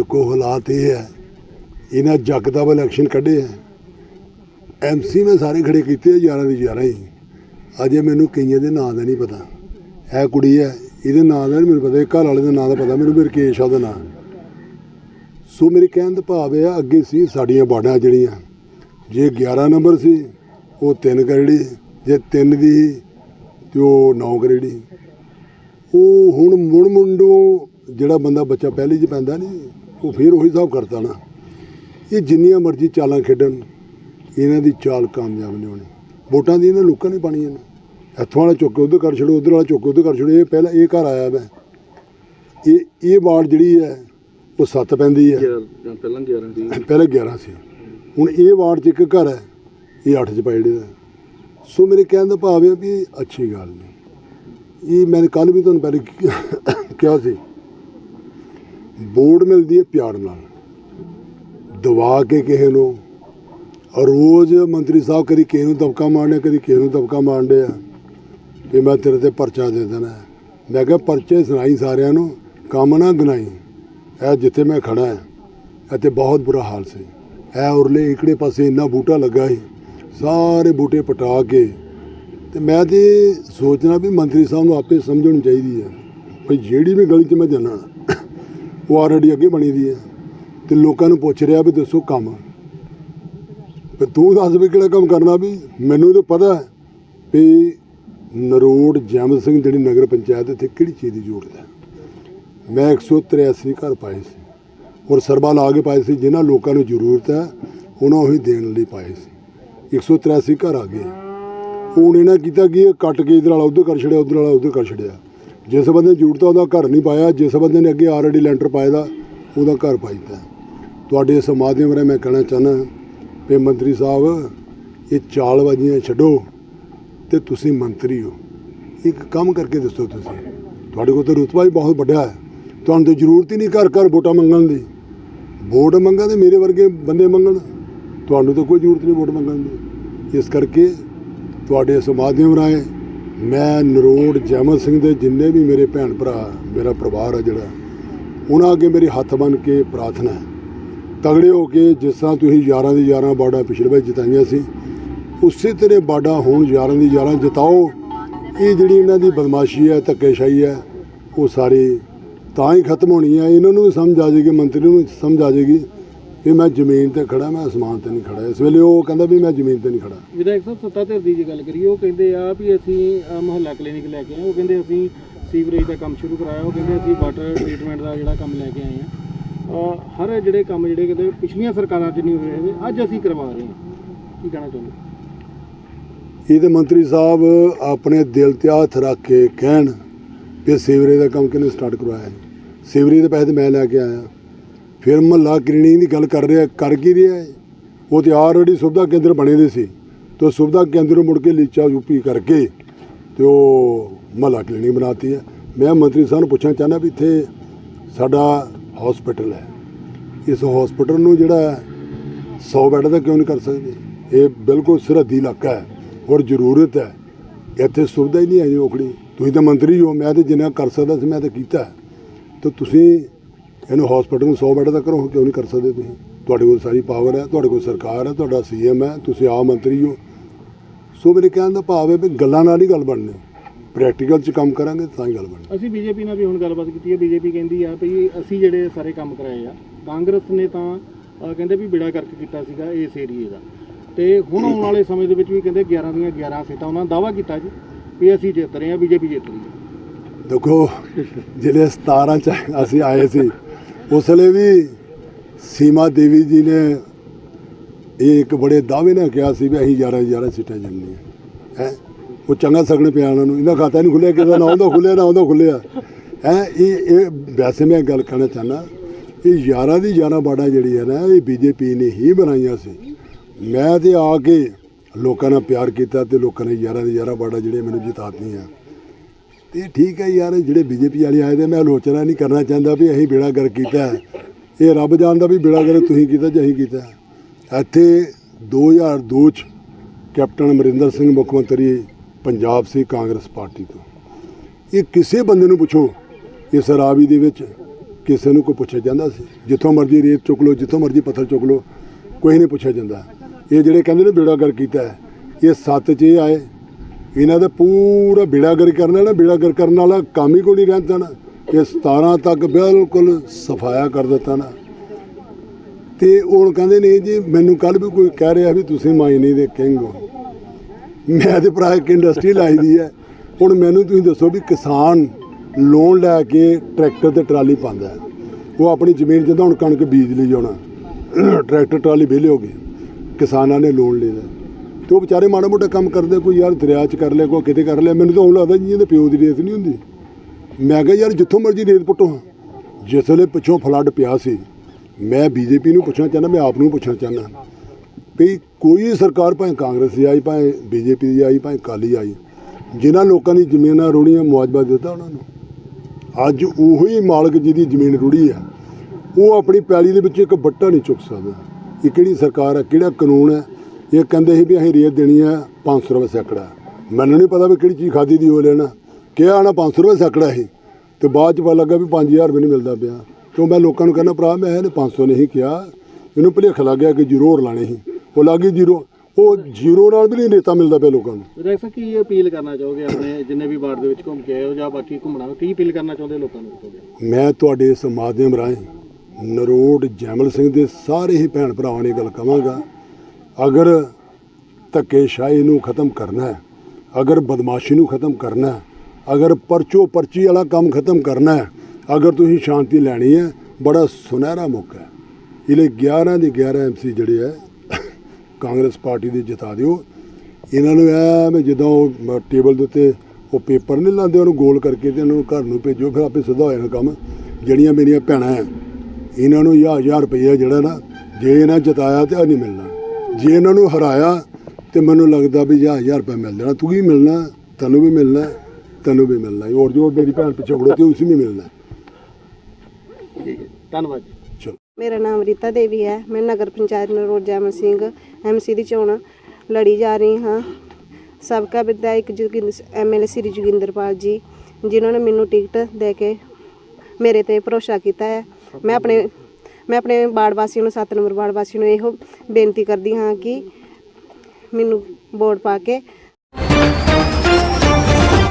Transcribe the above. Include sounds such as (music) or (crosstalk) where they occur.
ਦੇਖੋ ਹਾਲਾਤ ਇਹ ਹੈ ਇਹਨਾਂ ਜਗਦਬ ਇਲੈਕਸ਼ਨ ਕੱਢੇ ਆ। ਐਮਸੀ ਮੈਂ ਸਾਰੇ ਖੜੇ ਕੀਤੇ ਆ, ਯਾਰਾਂ ਦੀ ਯਾਰਾਂ ਹੀ। ਅਜੇ ਮੈਨੂੰ ਕਈਆਂ ਦੇ ਨਾਂ ਦਾ ਨਹੀਂ ਪਤਾ। ਇਹ ਕੁੜੀ ਹੈ ਇਹਦੇ ਨਾਂ ਦਾ ਨਹੀਂ ਮੈਨੂੰ ਪਤਾ ਘਰ ਵਾਲੇ ਦਾ ਨਾਂ ਦਾ ਪਤਾ ਮੈਨੂੰ ਰਕੇਸ਼ ਆ ਉਹਦਾ ਨਾਂ। ਸੋ ਮੇਰੇ ਕਹਿਣ ਦਾ ਭਾਵ ਇਹ ਆ ਅੱਗੇ ਸੀ ਸਾਡੀਆਂ ਬਾੜਾਂ ਜਿਹੜੀਆਂ। ਜੇ 11 ਨੰਬਰ ਸੀ ਉਹ 3 ਕਰੜੀ ਜੇ 3 ਦੀ ਸੀ ਤੇ ਉਹ 9 ਕਰੜੀ। ਉਹ ਹੁਣ ਮੁੜ ਮੁੰਡੋਂ ਜਿਹੜਾ ਬੰਦਾ ਬੱਚਾ ਪਹਿਲੀ 'ਚ ਪੈਂਦਾ ਨਹੀਂ ਉਹ ਫਿਰ ਉਹੀ ਹਿਸਾਬ ਕਰਤਾ ਨਾ। ਇਹ ਜਿੰਨੀਆਂ ਮਰਜ਼ੀ ਚਾਲਾਂ ਖੇਡਣ ਇਹਨਾਂ ਦੀ ਚਾਲ ਕਾਮਯਾਬ ਨਹੀਂ ਹੋਣੀ। ਵੋਟਾਂ ਦੀ ਇਹਨਾਂ ਲੋਕਾਂ ਨੇ ਪਾਣੀਆਂ ਨੇ। ਇੱਥੋਂ ਵਾਲਾ ਚੁੱਕ ਕੇ ਉਧਰ ਕਰ ਛੜੋ ਉਧਰ ਵਾਲਾ ਚੁੱਕ ਕੇ ਉਧਰ ਕਰ ਛੜੋ ਇਹ ਪਹਿਲਾਂ ਇਹ ਘਰ ਆਇਆ ਮੈਂ। ਇਹ ਇਹ ਵਾਰਡ ਜਿਹੜੀ ਹੈ ਉਹ ਸੱਤ ਪੈਂਦੀ ਹੈ। ਪਹਿਲਾਂ 11 ਦੀ ਪਹਿਲੇ 11 ਸੀ। ਹੁਣ ਇਹ ਵਾਰਡ 'ਚ ਇੱਕ ਘਰ ਹੈ ਇਹ 8 'ਚ ਪੈ ਜਿਹੜਾ ਸੋ ਮੇਰੇ ਕਹਿਣ ਦਾ ਭਾਵ ਹੈ ਵੀ ਅੱਛੀ ਗੱਲ ਨਹੀਂ। ਇਹ ਮੈਂ ਕੱਲ ਵੀ ਤੁਹਾਨੂੰ ਪਹਿਲੇ (coughs) ਕਿਹਾ ਸੀ। ਵੋਟ ਮਿਲਦੀ ਹੈ ਪਿਆਰ ਨਾਲ। ਦਵਾ ਕੇ ਕਿਸੇ ਨੂੰ। ਰੋਜ਼ ਮੰਤਰੀ ਸਾਹਿਬ ਕਦੀ ਕਿਸੇ ਨੂੰ ਦਬਕਾ ਮਾਰਨੇ, ਕਦੀ ਕਿਸੇ ਨੂੰ ਦਬਕਾ ਮਾਰਦੇ ਆ। ਵੀ ਮੈਂ ਤੇਰੇ ਤੇ ਪਰਚਾ ਦੇ ਦੇਣਾ। ਮੈਂ ਕਿਹਾ ਪਰਚੇ ਸੁਣਾਈ ਸਾਰਿਆਂ ਨੂੰ, ਕੰਮ ਨਾ ਗਨਾਈ ਇਹ ਜਿੱਥੇ ਮੈਂ ਖੜਾ ਹਾਂ ਅਤੇ ਬਹੁਤ ਬੁਰਾ ਹਾਲ ਸੀ। ਇਹ ਉਰਲੇ ਇਕੜੇ ਪਾਸੇ ਇੰਨਾ ਬੂਟਾ ਲੱਗਾ ਸੀ, ਸਾਰੇ ਬੂਟੇ ਪਟਾ ਕੇ। ਤੇ ਮੈਂ ਤੇ ਸੋਚਣਾ ਵੀ ਮੰਤਰੀ ਸਾਹਿਬ ਨੂੰ ਆਪੇ ਸਮਝਣੀ ਚਾਹੀਦੀ ਹੈ ਭਈ ਜਿਹੜੀ ਵੀ ਗਲੀ 'ਚ ਮੈਂ ਜਾਣਾ ਉਹ ਆਲਰੇਡੀ ਅੱਗੇ ਬਣੀ ਦੀ ਹੈ। ਤੇ ਲੋਕਾਂ ਨੂੰ ਪੁੱਛ ਰਿਹਾ ਵੀ ਦੱਸੋ ਕੰਮ। ਤੇ ਤੂੰ ਦੱਸ ਵੀ ਕਿਹੜਾ ਕੰਮ ਕਰਨਾ ਵੀ? ਮੈਨੂੰ ਤਾਂ ਪਤਾ ਹੈ ਵੀ ਨਰੋੜ ਜੈਮ ਸਿੰਘ ਜਿਹੜੀ ਨਗਰ ਪੰਚਾਇਤ ਇੱਥੇ ਕਿਹੜੀ ਚੀਜ਼ ਦੀ ਜ਼ਰੂਰਤ ਹੈ। ਮੈਂ 183 ਘਰ ਪਾਏ ਸੀ ਔਰ ਸਰਬਾ ਲਾ ਕੇ ਪਾਏ ਸੀ, ਜਿਨ੍ਹਾਂ ਲੋਕਾਂ ਨੂੰ ਜ਼ਰੂਰਤ ਹੈ, ਉਹਨਾਂ ਉਹੀ ਦੇਣ ਲਈ ਪਾਏ ਸੀ। 183 ਘਰ ਆ ਗਏ। ਹੁਣ ਇਹਨਾਂ ਕੀਤਾ ਕੀ ਇਹ ਕੱਟ ਕੇ ਇਧਰ ਵਾਲਾ ਉਧਰ ਕਰ ਛੜਿਆ ਉਧਰ ਵਾਲਾ ਉਧਰ ਕਰ ਛੜਿਆ ਜਿਸ ਬੰਦੇ ਨੂੰ ਜ਼ਰੂਰਤ ਉਹਦਾ ਘਰ ਨਹੀਂ ਪਾਇਆ, ਜਿਸ ਬੰਦੇ ਨੇ ਅੱਗੇ ਆਲਰੇਡੀ ਲੈਂਟਰ ਪਾਇਆ ਦਾ, ਉਹਦਾ ਘਰ ਪਾਈਦਾ ਤੁਹਾਡੇ ਇਸ ਮਾਧਿਅਮ ਰਾਹੀਂ ਮੈਂ ਕਹਿਣਾ ਚਾਹੁੰਦਾ ਵੀ ਮੰਤਰੀ ਸਾਹਿਬ, ਇਹ ਚਾਲਬਾਜ਼ੀਆਂ ਛੱਡੋ ਤੇ ਤੁਸੀਂ ਮੰਤਰੀ ਹੋ। ਇੱਕ ਕੰਮ ਕਰਕੇ ਦੱਸੋ ਤੁਸੀਂ। ਤੁਹਾਡੇ ਕੋਲ ਤਾਂ ਰੁਤਬਾ ਵੀ ਬਹੁਤ ਵੱਡਾ ਹੈ। ਤੁਹਾਨੂੰ ਤਾਂ ਜ਼ਰੂਰਤ ਹੀ ਨਹੀਂ ਘਰ ਘਰ ਵੋਟਾਂ ਮੰਗਣ ਦੀ। ਵੋਟ ਮੰਗਾਂ ਤੇ ਮੇਰੇ ਵਰਗੇ ਬੰਦੇ ਮੰਗਣ। ਤੁਹਾਨੂੰ ਤਾਂ ਕੋਈ ਜ਼ਰੂਰਤ ਨਹੀਂ ਵੋਟ ਮੰਗਣ ਦੀ। ਇਸ ਕਰਕੇ ਤੁਹਾਡੇ ਸਮਾਧਿਅਮ ਰਾਏ ਮੈਂ ਨਰੋੜ ਜੈਮਲ ਸਿੰਘ ਦੇ ਜਿੰਨੇ ਵੀ ਮੇਰੇ ਭੈਣ ਭਰਾ, ਮੇਰਾ ਪਰਿਵਾਰ ਆ ਜਿਹੜਾ, ਉਹਨਾਂ ਅੱਗੇ ਮੇਰੇ ਹੱਥ ਬੰਨ ਕੇ ਪ੍ਰਾਰਥਨਾ ਹੈ। ਤਗੜੇ ਹੋ ਕੇ ਜਿਸ ਤਰ੍ਹਾਂ ਤੁਸੀਂ ਯਾਰਾਂ ਦੀ ਯਾਰਾਂ ਬਾੜਾ ਪਿਛਲੇ ਵਾਰ ਜਿਤਾਈਆਂ ਸੀ, ਉਸੇ ਤਰ੍ਹਾਂ ਬਾੜਾ ਹੁਣ ਯਾਰਾਂ ਦੀ ਯਾਰਾਂ ਜਿਤਾਓ। ਇਹ ਜਿਹੜੀ ਇਹਨਾਂ ਦੀ ਬਦਮਾਸ਼ੀ ਹੈ, ਧੱਕੇਸ਼ਾਹੀ ਹੈ, ਉਹ ਸਾਰੀ ਤਾਂ ਹੀ ਖਤਮ ਹੋਣੀ ਹੈ। ਇਹਨਾਂ ਨੂੰ ਵੀ ਸਮਝ ਆ ਜਾਏਗੀ, ਮੰਤਰੀ ਨੂੰ ਵੀ ਸਮਝ ਆ ਜਾਏਗੀ ਕਿ ਮੈਂ ਜ਼ਮੀਨ ਤੇ ਖੜਾ ਮੈਂ ਅਸਮਾਨ ਤੇ ਨਹੀਂ ਖੜਾ। ਇਸ ਵੇਲੇ ਉਹ ਕਹਿੰਦਾ ਵੀ ਮੈਂ ਜ਼ਮੀਨ ਤੇ ਨਹੀਂ ਖੜਾ। ਵਿਧਾਇਕ ਸਾਹਿਬ ਸੱਤਾ ਧਿਰ ਦੀ ਜੇ ਗੱਲ ਕਰੀਏ ਉਹ ਕਹਿੰਦੇ ਆ ਵੀ ਅਸੀਂ ਮੁਹੱਲਾ ਕਲੀਨਿਕ ਲੈ ਕੇ ਆਏ ਉਹ ਕਹਿੰਦੇ ਅਸੀਂ ਸੀਵਰੇਜ ਦਾ ਕੰਮ ਸ਼ੁਰੂ ਕਰਾਇਆ। ਉਹ ਕਹਿੰਦੇ ਅਸੀਂ ਵਾਟਰ ਟ੍ਰੀਟਮੈਂਟ ਦਾ ਜਿਹੜਾ ਕੰਮ ਲੈ ਕੇ ਆਏ ਆ ਹਰ ਜਿਹੜੇ ਕੰਮ ਜਿਹੜੇ ਕਹਿੰਦੇ ਪਿਛਲੀਆਂ ਸਰਕਾਰਾਂ 'ਚ ਨਹੀਂ ਹੋਏ ਹੈਗੇ ਅੱਜ ਅਸੀਂ ਕਰਵਾ ਰਹੇ ਹਾਂ। ਕੀ ਕਹਿਣਾ ਚਾਹੁੰਦੇ? ਇਹਦੇ ਮੰਤਰੀ ਸਾਹਿਬ ਆਪਣੇ ਦਿਲ ਤੇ ਹੱਥ ਰੱਖ ਕੇ ਕਹਿਣ ਕਿ ਸੀਵਰੇਜ ਦਾ ਕੰਮ ਕਿਹਨੇ ਸਟਾਰਟ ਕਰਵਾਇਆ ਹੈ? ਸੀਵਰੇਜ ਦੇ ਪੈਸੇ ਤਾਂ ਮੈਂ ਲੈ ਕੇ ਆਇਆ। ਫਿਰ ਮਹੱਲਾ ਕਲੀਨਿਕ ਦੀ ਗੱਲ ਕਰ ਰਿਹਾ, ਕਰ ਕੀ ਰਿਹਾ ਹੈ ਉਹ ਤੇ ਆਲਰੇਡੀ ਸੁਵਿਧਾ ਕੇਂਦਰ ਬਣੇ ਦੇ ਸੀ। ਤੇ ਸੁਵਿਧਾ ਕੇਂਦਰ ਮੁੜ ਕੇ ਲੀਚਾ ਯੂਪੀ ਕਰਕੇ ਤੇ ਉਹ ਮਹੱਲਾ ਕਲੀਨਿਕ ਬਣਾਤੀ ਹੈ। ਮੈਂ ਮੰਤਰੀ ਸਾਹਿਬ ਨੂੰ ਪੁੱਛਣਾ ਚਾਹੁੰਦਾ ਵੀ ਇੱਥੇ ਸਾਡਾ ਹਸਪੀਟਲ ਹੈ। ਇਸ ਹਸਪੀਟਲ ਨੂੰ ਜਿਹੜਾ 100 ਬੈੱਡ ਦਾ ਕਿਉਂ ਨਹੀਂ ਕਰ ਸਕਦੇ? ਇਹ ਬਿਲਕੁਲ ਸਰਹੱਦੀ ਇਲਾਕਾ ਹੈ ਔਰ ਜ਼ਰੂਰਤ ਹੈ। ਇੱਥੇ ਸੁਵਿਧਾ ਹੀ ਨਹੀਂ ਹੈ ਜੀ ਔਖੜੀ। ਤੁਸੀਂ ਤਾਂ ਮੰਤਰੀ ਹੋ, ਮੈਂ ਤੇ ਜਿੰਨਾ ਕਰ ਸਕਦਾ ਸੀ, ਮੈਂ ਤਾਂ ਕੀਤਾ। ਤੇ ਤੁਸੀਂ ਇਹਨੂੰ ਹਸਪੀਟਲ ਨੂੰ 100 ਬੈੱਡ ਦਾ ਕਰੋ ਕਿਉਂ ਨਹੀਂ ਕਰ ਸਕਦੇ ਤੁਸੀਂ? ਤੁਹਾਡੇ ਕੋਲ ਸਾਰੀ ਪਾਵਰ ਹੈ ਤੁਹਾਡੇ ਕੋਲ ਸਰਕਾਰ ਹੈ ਤੁਹਾਡਾ ਸੀਐਮ ਹੈ ਤੁਸੀਂ ਆਪ ਮੰਤਰੀ ਹੋ। ਸੋ ਮੇਰੇ ਕਹਿਣ ਦਾ ਭਾਵ ਹੈ ਵੀ ਗੱਲਾਂ ਨਾਲ ਹੀ ਗੱਲ ਬਣਨੀ। ਪ੍ਰੈਕਟੀਕਲ 'ਚ ਕੰਮ ਕਰਾਂਗੇ ਤਾਂ ਹੀ ਗੱਲ ਬਣਨੀ। ਅਸੀਂ ਬੀਜੇਪੀ ਨਾਲ ਵੀ ਹੁਣ ਗੱਲਬਾਤ ਕੀਤੀ ਹੈ। ਬੀਜੇਪੀ ਕਹਿੰਦੀ ਆ ਵੀ ਅਸੀਂ ਜਿਹੜੇ ਸਾਰੇ ਕੰਮ ਕਰਾਏ ਆ ਕਾਂਗਰਸ ਨੇ ਤਾਂ ਕਹਿੰਦੇ ਵੀ ਬਿੜਾ ਕਰਕੇ ਕੀਤਾ ਸੀਗਾ ਇਸ ਏਰੀਏ ਦਾ। ਤੇ ਹੁਣ ਆਉਣ ਵਾਲੇ ਸਮੇਂ ਦੇ ਵਿੱਚ ਵੀ ਕਹਿੰਦੇ 11 ਦੀਆਂ 11 ਸੀਟਾਂ ਉਹਨਾਂ ਦਾਵਾ ਕੀਤਾ ਜੀ ਵੀ ਅਸੀਂ ਜਿੱਤ ਰਹੇ ਹਾਂ ਬੀਜੇਪੀ ਜਿੱਤ ਰਹੀ ਹੈ। ਦੇਖੋ ਜਿਹੜੇ 17 ਚ ਅਸੀਂ ਆਏ ਸੀ ਉਸ ਵੇਲੇ ਵੀ ਸੀਮਾ ਦੇਵੀ ਜੀ ਨੇ ਇਹ ਇੱਕ ਬੜੇ ਦਾਅਵੇ ਨਾਲ ਕਿਹਾ ਸੀ ਵੀ ਅਸੀਂ 11 11 ਸੀਟਾਂ ਜਿੰਨੀਆਂ ਹੈ? ਉਹ ਚੰਗਾ ਸਗਣ ਪਿਆ ਉਹਨਾਂ ਨੂੰ। ਇਹਨਾਂ ਖਾਤਾ ਨਹੀਂ ਖੁੱਲਿਆ, ਕਿਸੇ ਦਾ ਖੁੱਲਿਆ, ਨਾ ਉਹਦਾ ਖੁੱਲਿਆ। ਹੈ? ਇਹ ਇਹ ਵੈਸੇ ਮੈਂ ਗੱਲ ਕਰਨਾ ਚਾਹਨਾ ਇਹ 11 ਦੀ 11 ਬਾੜਾਂ ਜਿਹੜੀ ਹੈ ਨਾ, ਇਹ ਬੀਜੇਪੀ ਨੇ ਹੀ ਬਣਾਈਆਂ ਸੀ। ਮੈਂ ਤੇ ਆ ਕੇ ਲੋਕਾਂ ਨਾਲ ਪਿਆਰ ਕੀਤਾ ਤੇ ਲੋਕਾਂ ਨੇ 11 ਦੀ 11 ਬਾੜਾਂ ਜਿਹੜੇ ਮੈਨੂੰ ਜਿਤਾਤੀਆਂ। ਤੇ ਠੀਕ ਹੈ ਯਾਰ, ਜਿਹੜੇ ਬੀਜੇਪੀ ਵਾਲੇ ਆਏ ਦੇ ਮੈਂ ਆਲੋਚਨਾ ਨਹੀਂ ਕਰਨਾ ਚਾਹੁੰਦਾ ਵੀ ਅਸੀਂ ਬੇੜਾ ਕਰ ਕੀਤਾ। ਇਹ ਰੱਬ ਜਾਣਦਾ ਵੀ ਬੇੜਾ ਕਰ ਤੁਸੀਂ ਕੀਤਾ ਜਾਂ ਅਸੀਂ ਕੀਤਾ। ਇੱਥੇ 2002 ਚ ਕੈਪਟਨ ਅਮਰਿੰਦਰ ਸਿੰਘ, ਮੁੱਖ ਮੰਤਰੀ ਪੰਜਾਬ ਸੀ, ਕਾਂਗਰਸ ਪਾਰਟੀ ਤੋਂ। ਇਹ ਕਿਸੇ ਬੰਦੇ ਨੂੰ ਪੁੱਛੋ, ਇਸ ਰਾਵੀ ਦੇ ਵਿੱਚ ਕਿਸੇ ਨੂੰ ਕੋਈ ਪੁੱਛਿਆ ਜਾਂਦਾ ਸੀ? ਜਿੱਥੋਂ ਮਰਜ਼ੀ ਰੇਤ ਚੁੱਕ ਲਓ, ਜਿੱਥੋਂ ਮਰਜ਼ੀ ਪੱਥਰ ਚੁੱਕ ਲਓ, ਕੋਈ ਨਹੀਂ ਪੁੱਛਿਆ ਜਾਂਦਾ। ਇਹ ਜਿਹੜੇ ਕਹਿੰਦੇ ਨੇ ਬੇੜਾਗਰ ਕੀਤਾ, ਇਹ ਸੱਤ 'ਚ ਇਹ ਆਏ ਇਹਨਾਂ ਦਾ ਪੂਰਾ ਬੇੜਾਗਰ ਕਰਨ ਵਾਲਾ, ਬੇੜਾਗਰ ਕਰਨ ਵਾਲਾ ਕੰਮ ਹੀ ਕੋਈ ਨਹੀਂ ਰਹਿੰਦਾ ਨਾ ਇਹ 17 ਤੱਕ ਬਿਲਕੁਲ ਸਫਾਇਆ ਕਰ ਦਿੱਤਾ ਨਾ। ਤੇ ਉਹ ਕਹਿੰਦੇ ਨੇ ਜੀ, ਮੈਨੂੰ ਕੱਲ ਵੀ ਕੋਈ ਕਹਿ ਰਿਹਾ ਵੀ ਤੁਸੀਂ ਮਾਇਨੇ ਦੇ ਕਿੰਗ ਹੋ ਮੈਂ ਤੇ ਭਰਾ ਇੱਕ ਇੰਡਸਟਰੀ ਲਾਈ ਦੀ ਹੈ। ਹੁਣ ਮੈਨੂੰ ਤੁਸੀਂ ਦੱਸੋ ਵੀ ਕਿਸਾਨ ਲੋਨ ਲੈ ਕੇ ਟਰੈਕਟਰ ਤੇ ਟਰਾਲੀ ਪਾਉਂਦਾ ਉਹ ਆਪਣੀ ਜ਼ਮੀਨ ਜਦੋਂ ਹੁਣ ਕਣਕ ਬੀਜ ਲਈ ਜਾਣਾ। ਟਰੈਕਟਰ ਟਰਾਲੀ ਵਿਹਲੇ ਹੋ ਗਏ। ਕਿਸਾਨਾਂ ਨੇ ਲੋਨ ਲੈਦਾ ਤੇ ਉਹ ਵਿਚਾਰੇ ਮਾੜਾ ਮੋਟਾ ਕੰਮ ਕਰਦੇ, ਕੋਈ ਯਾਰ ਦਰਿਆ 'ਚ ਕਰ ਲਿਆ, ਕੋਈ ਕਿਤੇ ਕਰ ਲਿਆ, ਮੈਨੂੰ ਤਾਂ ਉਹ ਲੱਗਦਾ ਜੀ ਇਹਦੇ ਪਿਓ ਦੀ ਰੇਤ ਨਹੀਂ ਹੁੰਦੀ। ਮੈਂ ਕਿਹਾ, ਯਾਰ ਜਿੱਥੋਂ ਮਰਜ਼ੀ ਰੇਤ ਪੁੱਟੋ। ਜਿਸ ਵੇਲੇ ਪਿੱਛੋਂ ਫਲੱਡ ਪਿਆ ਸੀ, ਮੈਂ ਬੀਜੇਪੀ ਨੂੰ ਪੁੱਛਣਾ ਚਾਹੁੰਦਾ, ਮੈਂ ਆਪ ਨੂੰ ਪੁੱਛਣਾ ਚਾਹੁੰਦਾ ਵੀ ਕੋਈ ਸਰਕਾਰ ਭਾਵੇਂ ਕਾਂਗਰਸ ਦੀ ਆਈ, ਭਾਵੇਂ ਬੀਜੇਪੀ ਦੀ ਆਈ, ਭਾਵੇਂ ਕਾਲੀ ਆਈ, ਜਿਨ੍ਹਾਂ ਲੋਕਾਂ ਦੀ ਜ਼ਮੀਨਾਂ ਰੋੜੀਆਂ, ਮੁਆਵਜ਼ਾ ਦਿੱਤਾ ਉਹਨਾਂ ਨੂੰ। ਅੱਜ ਉਹੀ ਮਾਲਕ ਜਿਹਦੀ ਜ਼ਮੀਨ ਰੁੜੀ ਆ, ਉਹ ਆਪਣੀ ਪੈਲੀ ਦੇ ਵਿੱਚ ਇੱਕ ਬੱਟਾ ਨਹੀਂ ਚੁੱਕ ਸਕਦਾ। ਇਹ ਕਿਹੜੀ ਸਰਕਾਰ ਹੈ ਕਿਹੜਾ ਕਾਨੂੰਨ ਹੈ ਇਹ ਕਹਿੰਦੇ ਸੀ ਵੀ ਅਸੀਂ ਰੇਤ ਦੇਣੀ ਹੈ 500 ਰੁਪਏ ਸੈਕੜਾ। ਮੈਨੂੰ ਨਹੀਂ ਪਤਾ ਵੀ ਕਿਹੜੀ ਚੀਜ਼ ਖਾਦੀ ਦੀ ਹੋ ਲੈਣਾ। ਕਿਹਾ ਨਾ 500 ਰੁਪਏ ਸੈਕੜਾ ਸੀ। ਤੇ ਬਾਅਦ ਚ ਪਤਾ ਲੱਗਾ ਵੀ 5000 ਵੀ ਨਹੀਂ ਮਿਲਦਾ ਪਿਆ। ਕਿਉਂ ਮੈਂ ਲੋਕਾਂ ਨੂੰ ਕਹਿੰਦਾ ਭਰਾ ਮੈਂ ਇਹਨੇ 500 ਨਹੀਂ ਕਿਹਾ। ਇਹਨੂੰ ਭੁਲੇਖ ਲੱਗ ਗਿਆ ਕਿ ਜ਼ੀਰੋ ਲਾਣੇ ਸੀ। ਉਹ ਲੱਗ ਗਈ ਜ਼ੀਰੋ। ਉਹ ਜ਼ੀਰੋ ਨਾਲ ਵੀ ਨਹੀਂ ਰੇਤਾ ਮਿਲਦਾ ਪਿਆ ਲੋਕਾਂ ਨੂੰ। ਵਿਧਾਇਕ ਸਾਹਿਬ ਕੀ ਅਪੀਲ ਕਰਨਾ ਚਾਹੋਗੇ ਆਪਣੇ ਜਿੰਨੇ ਵੀ ਵਾਰਡ ਦੇ ਵਿੱਚ ਘੁੰਮ ਕੇ ਆਏ ਹੋ ਜਾਂ ਬਾਕੀ ਘੁੰਮਣਾ ਕੀ ਅਪੀਲ ਕਰਨਾ ਚਾਹੁੰਦੇ ਲੋਕਾਂ ਨੂੰ ਮੈਂ ਤੁਹਾਡੇ ਇਸ ਮਾਧਿਅਮ ਰਾਹੀਂ ਨਰੋੜ ਜੈਮਲ ਸਿੰਘ ਦੇ ਸਾਰੇ ਹੀ ਭੈਣ ਭਰਾਵਾਂ ਨੇ ਗੱਲ ਕਵਾਂਗਾ। ਅਗਰ ਧੱਕੇਸ਼ਾਹੀ ਨੂੰ ਖਤਮ ਕਰਨਾ ਹੈ, ਅਗਰ ਬਦਮਾਸ਼ੀ ਨੂੰ ਖਤਮ ਕਰਨਾ ਹੈ, ਅਗਰ ਪਰਚੋ ਪਰਚੀ ਵਾਲਾ ਕੰਮ ਖਤਮ ਕਰਨਾ ਹੈ, ਅਗਰ ਤੁਸੀਂ ਸ਼ਾਂਤੀ ਲੈਣੀ ਹੈ, ਬੜਾ ਸੁਨਹਿਰਾ ਮੌਕਾ ਹੈ। ਇਹਲੇ 11 ਦੇ 11 ਐਮਸੀ ਜਿਹੜੇ ਹੈ, ਕਾਂਗਰਸ ਪਾਰਟੀ ਦੇ ਜਿਤਾ ਦਿਓ। ਇਹਨਾਂ ਨੂੰ ਐ ਜਦੋਂ ਉਹ ਟੇਬਲ ਦੇ ਉੱਤੇ ਉਹ ਪੇਪਰ ਨਹੀਂ ਲਾਉਂਦੇ, ਉਹਨੂੰ ਗੋਲ ਕਰਕੇ ਤੇ ਉਹਨੂੰ ਘਰ ਨੂੰ ਭੇਜੋ, ਫਿਰ ਆਪੇ ਸਿੱਧਾ ਹੋ ਜਾਣਾ ਕੰਮ। ਜਿਹੜੀਆਂ ਮੇਰੀਆਂ ਭੈਣਾਂ ਹੈ ਇਹਨਾਂ ਨੂੰ ਹਜ਼ਾਰ ਹਜ਼ਾਰ ਰੁਪਈਆ ਜਿਹੜਾ ਨਾ, ਜੇ ਇਹਨਾਂ ਜਿਤਾਇਆ ਤੇ ਆ ਨਹੀਂ ਮਿਲਣਾ। ਜੇ ਇਹਨਾਂ ਨੂੰ ਹਰਾਇਆ ਤੇ ਮੈਨੂੰ ਲੱਗਦਾ ਵੀ ਹਜ਼ਾਰ ਹਜ਼ਾਰ ਰੁਪਏ ਮਿਲ ਜਾਣਾ। ਤੂੰ ਵੀ ਮਿਲਣਾ? ਤੈਨੂੰ ਵੀ ਮਿਲਣਾ ਤੈਨੂੰ ਵੀ ਮਿਲਣਾ। ਹੋਰ ਜੋ ਮੇਰੀ ਭੈਣ ਪਿੱਛੇ ਖੜੋਤੀ ਉਸ ਵੀ ਮਿਲਣਾ। ਧੰਨਵਾਦ। ਚਲੋ। ਮੇਰਾ ਨਾਮ ਰੀਤਾ ਦੇਵੀ ਹੈ। ਮੈਂ ਨਗਰ ਪੰਚਾਇਤ ਨਰੋੜ ਜੈਮਲ ਸਿੰਘ ਐਮਸੀ ਦੀ ਚੋਣ ਲੜੀ ਜਾ ਰਹੀ ਹਾਂ। ਸਾਬਕਾ ਵਿਧਾਇਕ ਐਮਐਲਏ ਸ੍ਰੀ ਜੋਗਿੰਦਰਪਾਲ ਜੀ ਜਿਨ੍ਹਾਂ ਨੇ ਮੈਨੂੰ ਟਿਕਟ ਦੇ ਕੇ ਮੇਰੇ ਤੇ ਭਰੋਸਾ ਕੀਤਾ ਹੈ। ਮੈਂ ਆਪਣੇ ਮੈਂ ਆਪਣੇ ਵਾਰਡ ਵਾਸੀਆਂ ਨੂੰ 7 ਨੰਬਰ ਵਾਰਡ ਵਾਸੀਆਂ ਨੂੰ ਇਹੋ ਬੇਨਤੀ ਕਰਦੀ ਹਾਂ ਕਿ ਮੈਨੂੰ ਵੋਟ ਪਾ ਕੇ